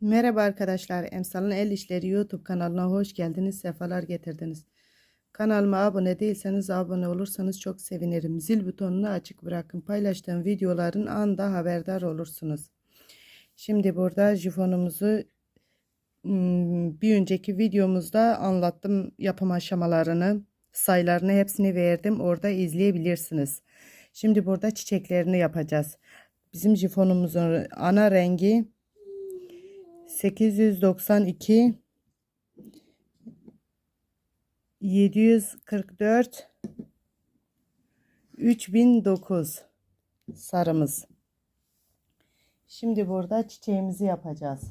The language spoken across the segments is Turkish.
Merhaba arkadaşlar, Emsal'ın El İşleri YouTube kanalına hoş geldiniz, sefalar getirdiniz. Kanalıma abone değilseniz abone olursanız çok sevinirim. Zil butonunu açık bırakın. Paylaştığım videoların anda haberdar olursunuz. Şimdi burada jifonumuzu hmm, bir önceki videomuzda anlattım yapım aşamalarını, sayılarını hepsini verdim. Orada izleyebilirsiniz. Şimdi burada çiçeklerini yapacağız. Bizim jifonumuzun ana rengi 892 744 3009 sarımız. Şimdi burada çiçeğimizi yapacağız.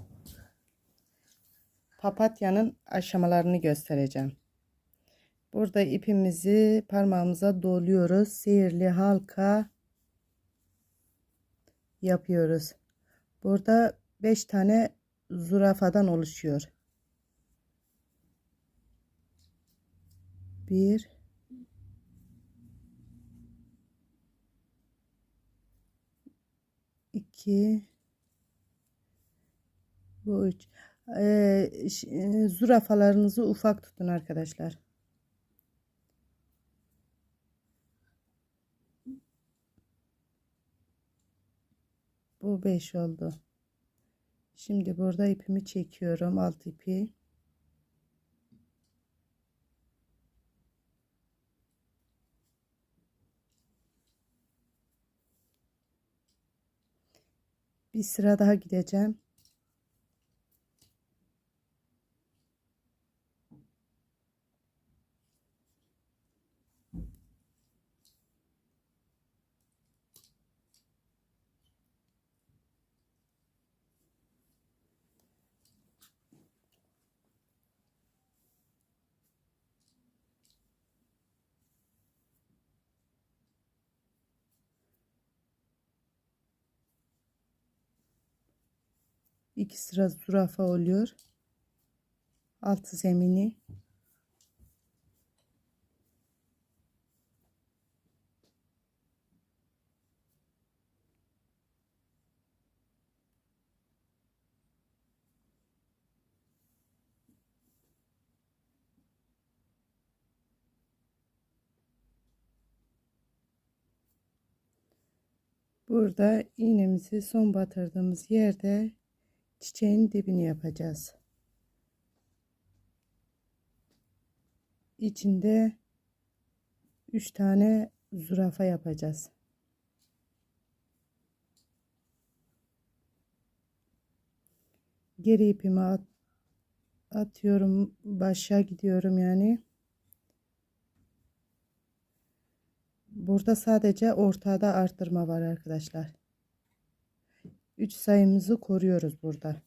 Papatyanın aşamalarını göstereceğim. Burada ipimizi parmağımıza doluyoruz. Sihirli halka yapıyoruz. Burada 5 tane zürafadan oluşuyor. Bir, iki, bu üç. Ee, e, zürafalarınızı ufak tutun arkadaşlar. Bu beş oldu. Şimdi burada ipimi çekiyorum alt ipi. Bir sıra daha gideceğim. İki sıra zürafa oluyor. Altı zemini. Burada iğnemizi son batırdığımız yerde çiçeğin dibini yapacağız. İçinde 3 tane zürafa yapacağız. Geri ipimi at, atıyorum başa gidiyorum yani. Burada sadece ortada arttırma var arkadaşlar. 3 sayımızı koruyoruz burada.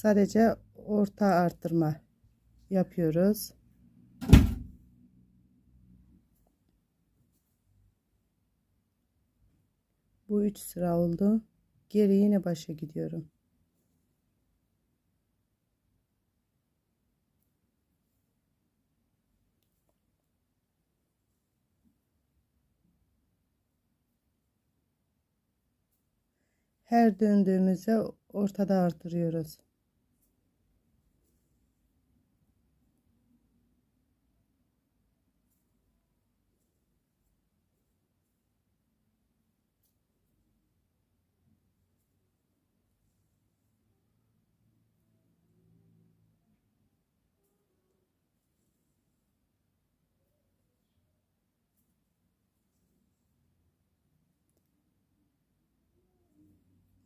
Sadece orta arttırma yapıyoruz. Bu üç sıra oldu. Geri yine başa gidiyorum. Her döndüğümüzde ortada artırıyoruz.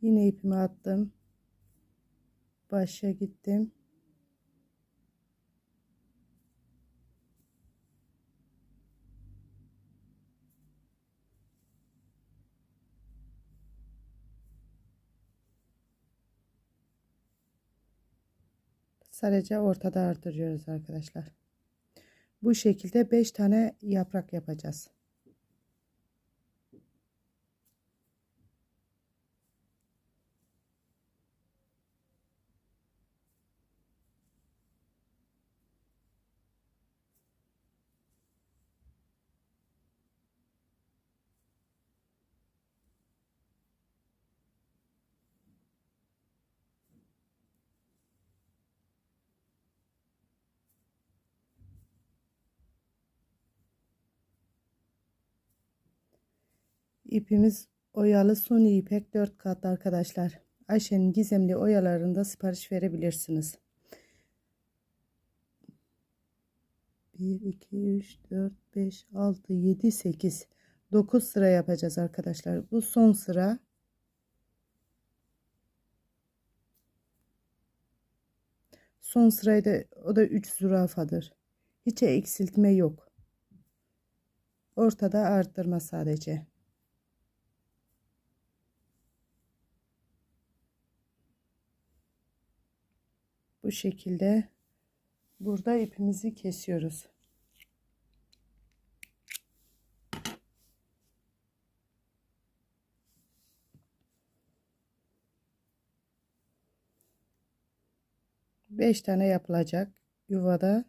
Yine ipimi attım. Başa gittim. Sadece ortada artırıyoruz arkadaşlar. Bu şekilde 5 tane yaprak yapacağız. İpimiz oyalı suni ipek 4 kat arkadaşlar. Ayşe'nin gizemli oyalarında sipariş verebilirsiniz. 1, 2, 3, 4, 5, 6, 7, 8, 9 sıra yapacağız arkadaşlar. Bu son sıra. Son sırayı da o da 3 zürafadır. Hiç eksiltme yok. Ortada arttırma sadece. Bu şekilde burada ipimizi kesiyoruz. Beş tane yapılacak yuvada.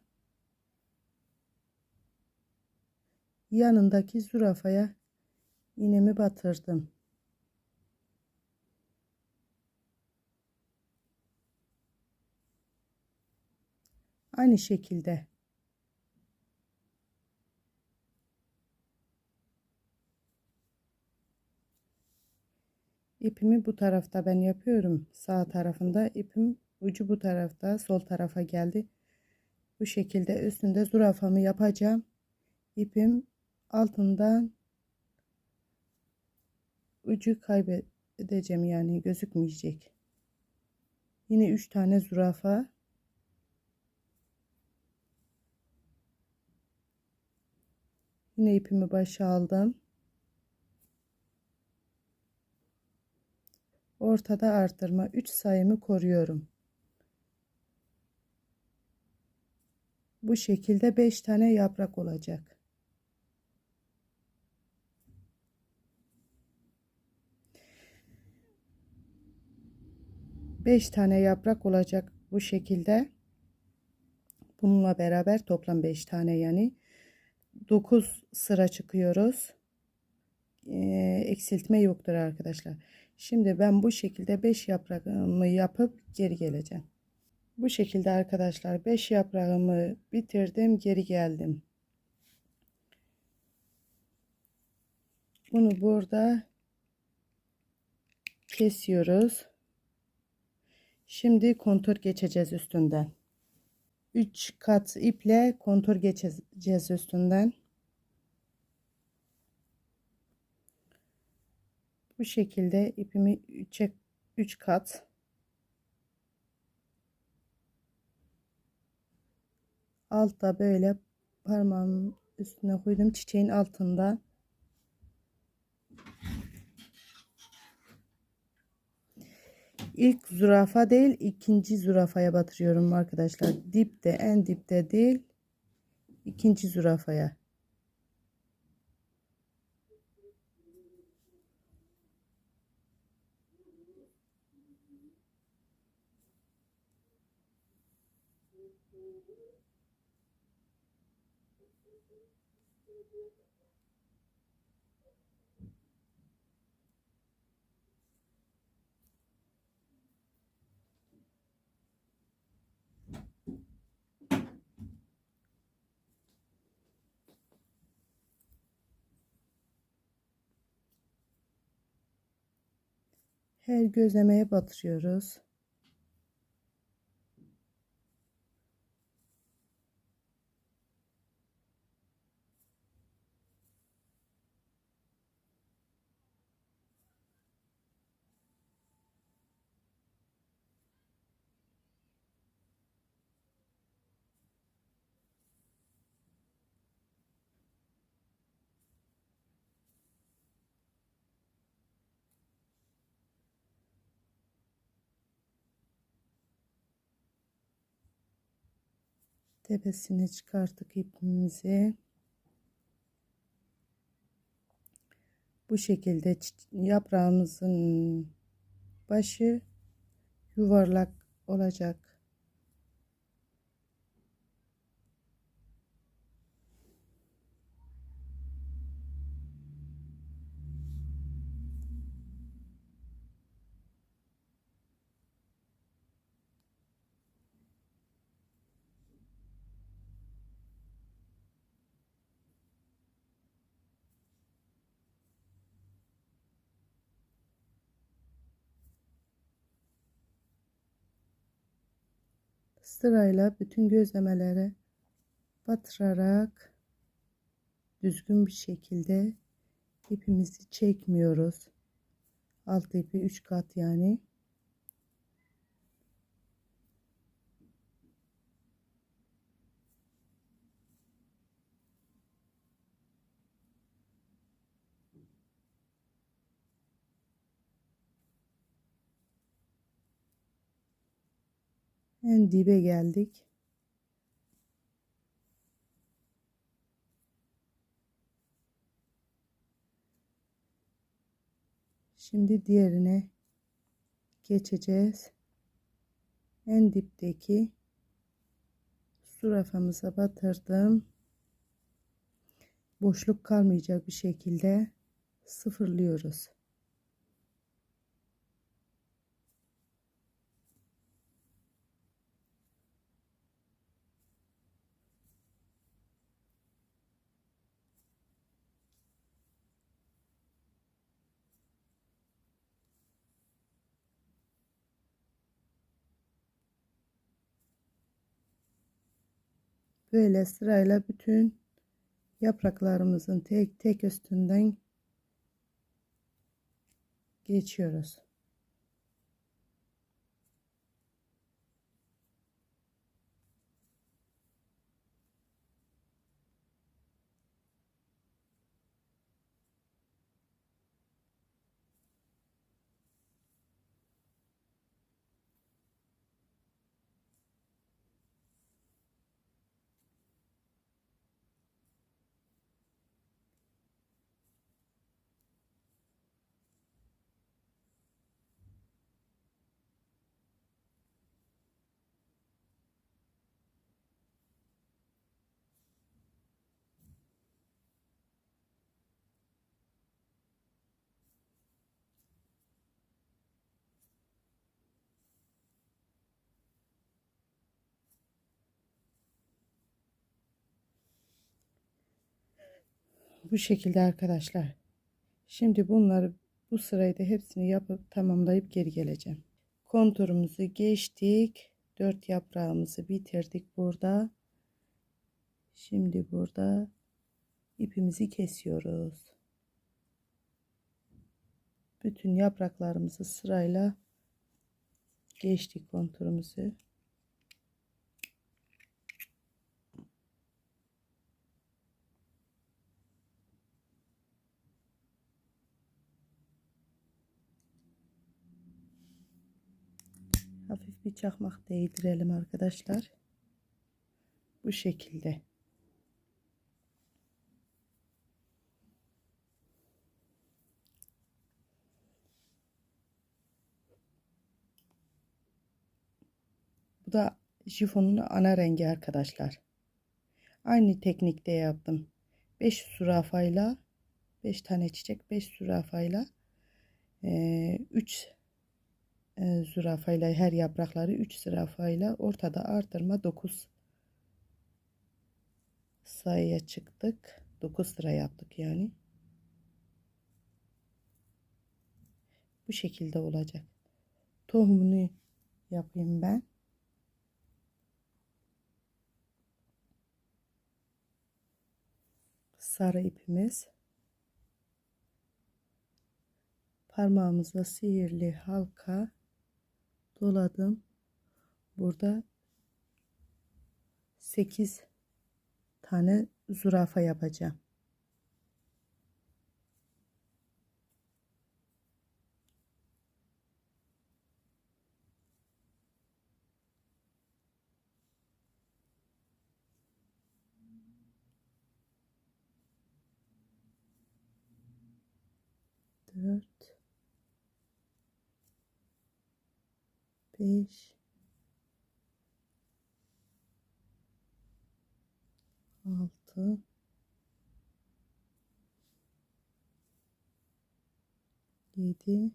Yanındaki zürafaya iğnemi batırdım. Aynı şekilde. İpimi bu tarafta ben yapıyorum. Sağ tarafında ipim ucu bu tarafta sol tarafa geldi. Bu şekilde üstünde zürafamı yapacağım. İpim altından ucu kaybedeceğim yani gözükmeyecek. Yine 3 tane zürafa Yine ipimi başa aldım. Ortada arttırma 3 sayımı koruyorum. Bu şekilde 5 tane yaprak olacak. Beş tane yaprak olacak bu şekilde. Bununla beraber toplam beş tane yani. 9 sıra çıkıyoruz. Ee, eksiltme yoktur arkadaşlar. Şimdi ben bu şekilde 5 yaprağımı yapıp geri geleceğim. Bu şekilde arkadaşlar 5 yaprağımı bitirdim geri geldim. Bunu burada kesiyoruz. Şimdi kontur geçeceğiz üstünden. 3 kat iple kontur geçeceğiz üstünden. Bu şekilde ipimi 3'e 3 kat. Altta böyle parmağımın üstüne koydum. Çiçeğin altında ilk zürafa değil ikinci zürafaya batırıyorum arkadaşlar. Dipte en dipte değil ikinci zürafaya. Her gözlemeye batırıyoruz. Tepesini çıkarttık ipimizi. Bu şekilde yaprağımızın başı yuvarlak olacak. Sırayla bütün gözlemelere batırarak düzgün bir şekilde ipimizi çekmiyoruz. Alt ipi 3 kat yani. En dibe geldik. Şimdi diğerine geçeceğiz. En dipteki zürafamıza batırdım. Boşluk kalmayacak bir şekilde sıfırlıyoruz. Böyle sırayla bütün yapraklarımızın tek tek üstünden geçiyoruz. Bu şekilde arkadaşlar. Şimdi bunları bu sırayı da hepsini yapıp tamamlayıp geri geleceğim. Konturumuzu geçtik. Dört yaprağımızı bitirdik burada. Şimdi burada ipimizi kesiyoruz. Bütün yapraklarımızı sırayla geçtik konturumuzu. Bir çakmak değdirelim arkadaşlar. Bu şekilde. Bu da şifonun ana rengi arkadaşlar. Aynı teknikte yaptım. 5 zürafayla 5 tane çiçek 5 zürafayla 3 e, zürafayla her yaprakları 3 zürafayla ortada artırma 9 sayıya çıktık. 9 sıra yaptık yani. Bu şekilde olacak. Tohumunu yapayım ben. Sarı ipimiz. Parmağımızla sihirli halka doladım. Burada 8 tane zürafa yapacağım. Dört. 5 6 7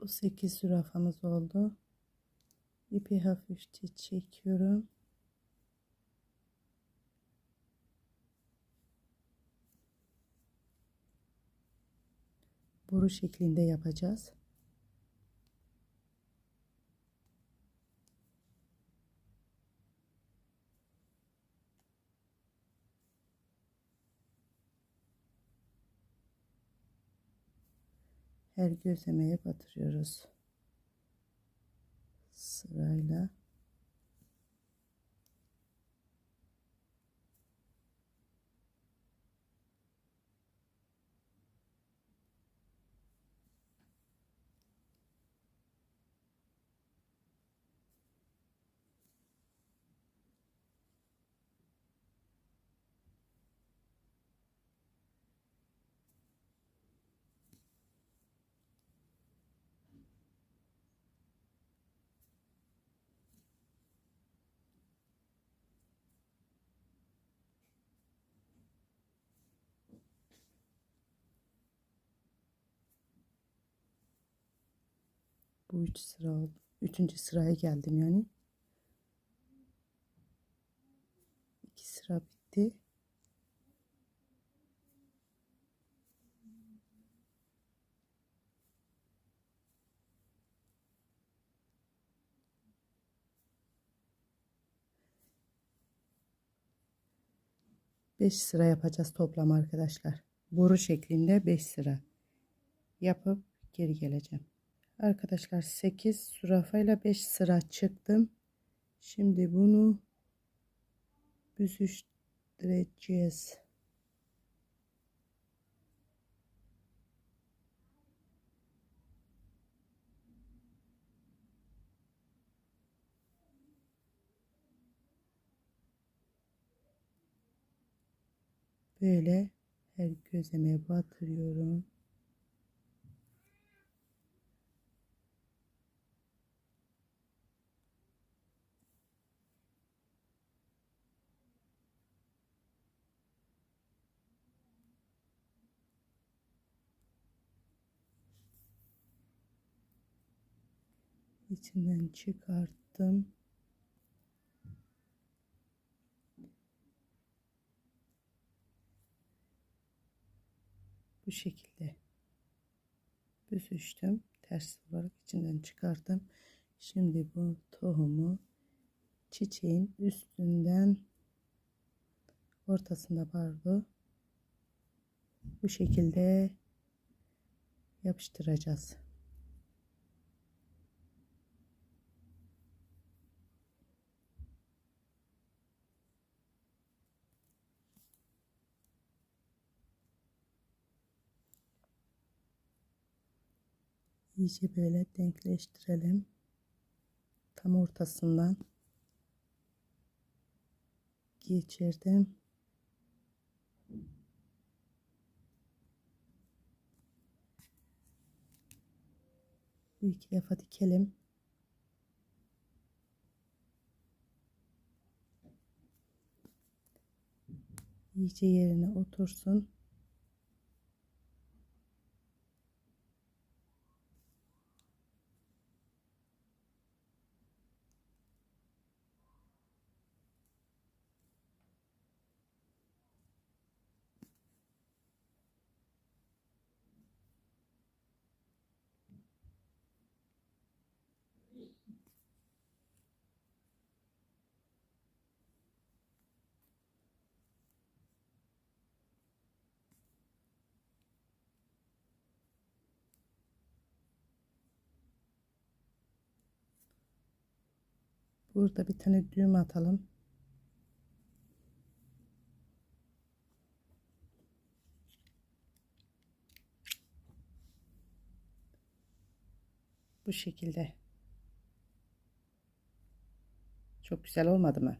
Bu 8 zürafamız oldu. İpi hafifçe çekiyorum. Boru şeklinde yapacağız. Her gözlemeye batırıyoruz. Sırayla. Bu üç sıra. Üçüncü sıraya geldim yani. İki sıra bitti. Beş sıra yapacağız toplam arkadaşlar. Boru şeklinde beş sıra yapıp geri geleceğim. Arkadaşlar 8 zürafayla 5 sıra çıktım. Şimdi bunu büzüştüreceğiz. Böyle her gözlemeye batırıyorum. İçinden çıkarttım. Bu şekilde büzüştüm. Ters olarak içinden çıkarttım. Şimdi bu tohumu çiçeğin üstünden ortasında vardı. Bu şekilde yapıştıracağız. İyice böyle denkleştirelim. Tam ortasından geçirdim. Bir iki defa dikelim. İyice yerine otursun. Burada bir tane düğüm atalım. Bu şekilde. Çok güzel olmadı mı?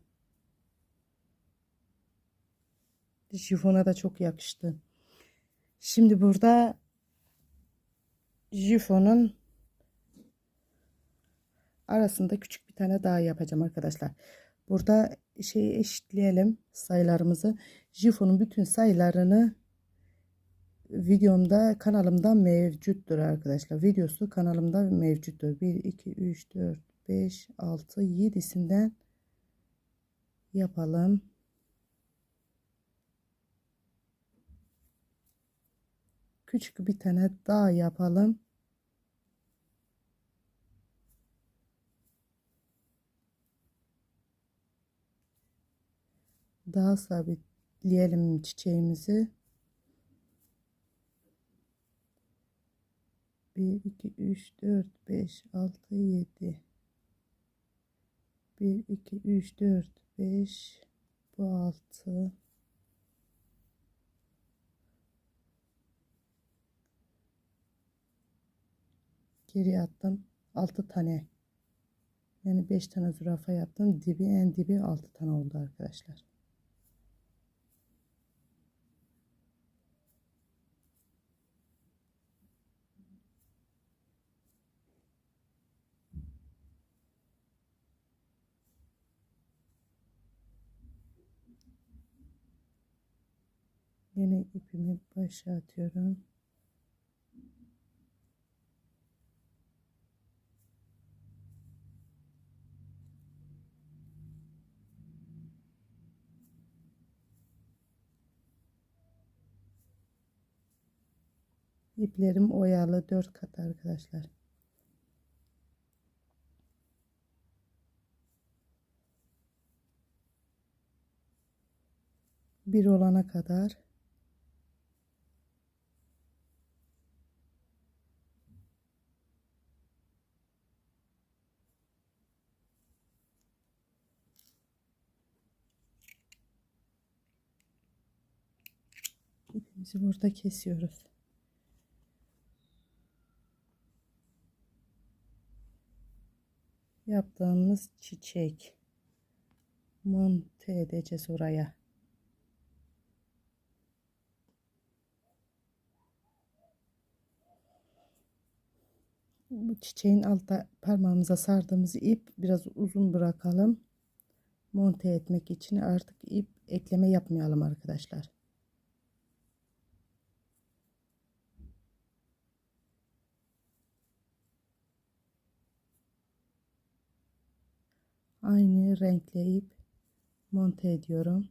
Jifona da çok yakıştı. Şimdi burada jifonun arasında küçük bir tane daha yapacağım arkadaşlar. Burada şeyi eşitleyelim sayılarımızı. Jifonun bütün sayılarını videomda kanalımda mevcuttur arkadaşlar. Videosu kanalımda mevcuttur. 1, 2, 3, 4, 5, 6, 7'sinden yapalım. Küçük bir tane daha yapalım. Daha sabitleyelim çiçeğimizi. 1, 2, 3, 4, 5, 6, 7. 1, 2, 3, 4, 5. Bu 6. Geri attım. 6 tane. Yani 5 tane zürafa yaptım. Dibi en dibi 6 tane oldu arkadaşlar. Yine ipimi başa atıyorum. İplerim oyalı 4 kat arkadaşlar. Bir olana kadar ipimizi burada kesiyoruz. yaptığımız çiçek monte edeceğiz oraya. Bu çiçeğin altta parmağımıza sardığımız ip biraz uzun bırakalım. Monte etmek için artık ip ekleme yapmayalım arkadaşlar. Aynı renkleyip monte ediyorum.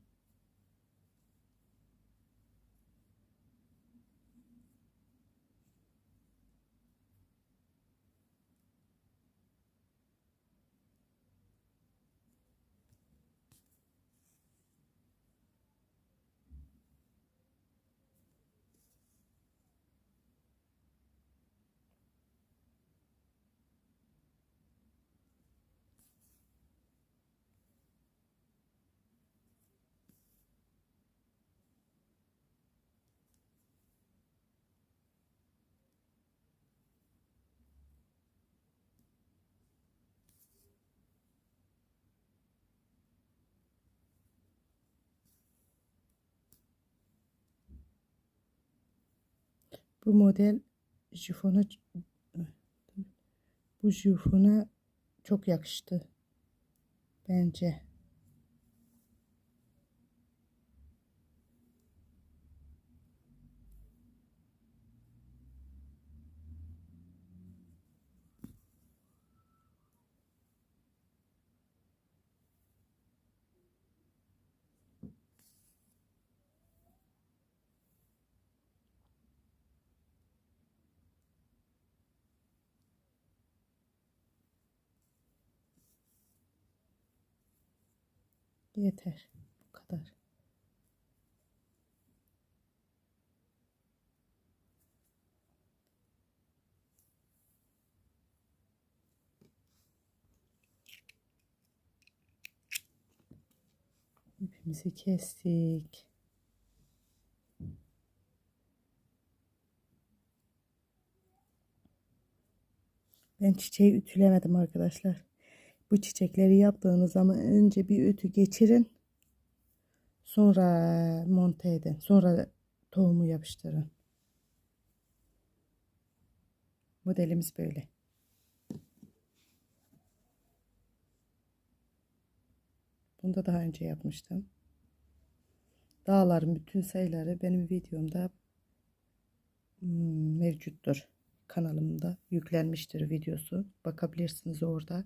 Bu model jifona bu jifona çok yakıştı. Bence. Yeter. Bu kadar. İpimizi kestik. Ben çiçeği ütülemedim arkadaşlar. Bu çiçekleri yaptığınız zaman önce bir ütü geçirin. Sonra monte edin. Sonra tohumu yapıştırın. Modelimiz böyle. Bunu da daha önce yapmıştım. Dağların bütün sayıları benim videomda hmm, mevcuttur. Kanalımda yüklenmiştir videosu. Bakabilirsiniz orada.